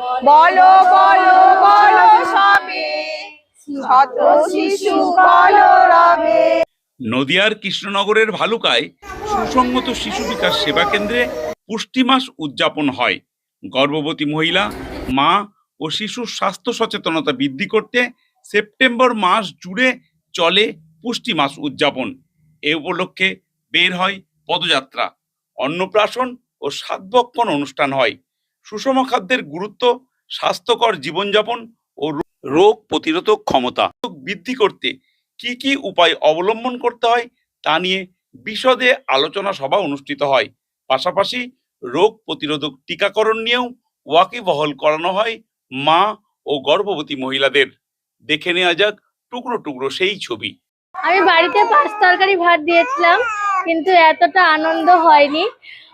বলো বলো বলো সবে শত শিশু বলো রবে। নদিয়ার কৃষ্ণনগরের ভালুকায় সুসংগত শিশু বিকাশ সেবা কেন্দ্রে পুষ্টি মাস উদযাপন হয়। গর্ভবতী মহিলা, মা ও শিশুর স্বাস্থ্য সচেতনতা বৃদ্ধি করতে সেপ্টেম্বর মাস জুড়ে চলে পুষ্টি মাস উদযাপন। এ উপলক্ষে বের হয় পদযাত্রা। অন্নপ্রাশন ও সাতভক্ষণ অনুষ্ঠান হয়। সুষম খাদ্যের গুরুত্ব, স্বাস্থ্যকর জীবনযাপন ও রোগ প্রতিরোধক ক্ষমতা। বৃদ্ধি করতে কি কি উপায় অবলম্বন করতে হয় তা নিয়ে বিশদে আলোচনা সভা অনুষ্ঠিত হয়। পাশাপাশি রোগ প্রতিরোধক টিকাকরণ নিয়েও ওয়াকিবহল করানো হয় মা ও গর্ভবতী মহিলাদের। দেখে নেওয়া যাক টুকরো টুকরো সেই ছবি। আমি বাড়িতে পাঁচ তরকারি ভাত দিয়েছিলাম, কিন্তু এতটা আনন্দ হয়নি।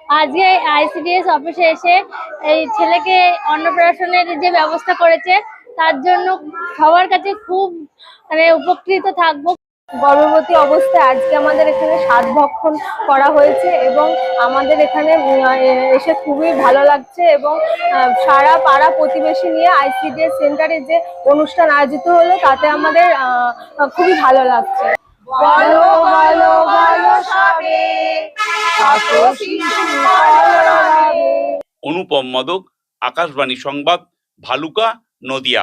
আজকে আইসিডিএস অফিসে এসে এই ছেলেকে অন্নপ্রাশনের যে ব্যবস্থা করেছে তার জন্য সবার কাছে খুব মানে উপকৃত থাকব। গর্ভবতী অবস্থায় আজকে আমাদের এখানে সাত ভক্ষণ করা হয়েছে এবং আমাদের এখানে এসে খুবই ভালো লাগছে এবং সারা পাড়া প্রতিবেশী নিয়ে আইসিডিএস সেন্টারে যে অনুষ্ঠান আয়োজিত হলো তাতে আমাদের খুবই ভালো লাগছে। বলো বলো বলো সবে। অনুপম মদক আকাশবাণী সংবাদ ভালুকা নদিয়া।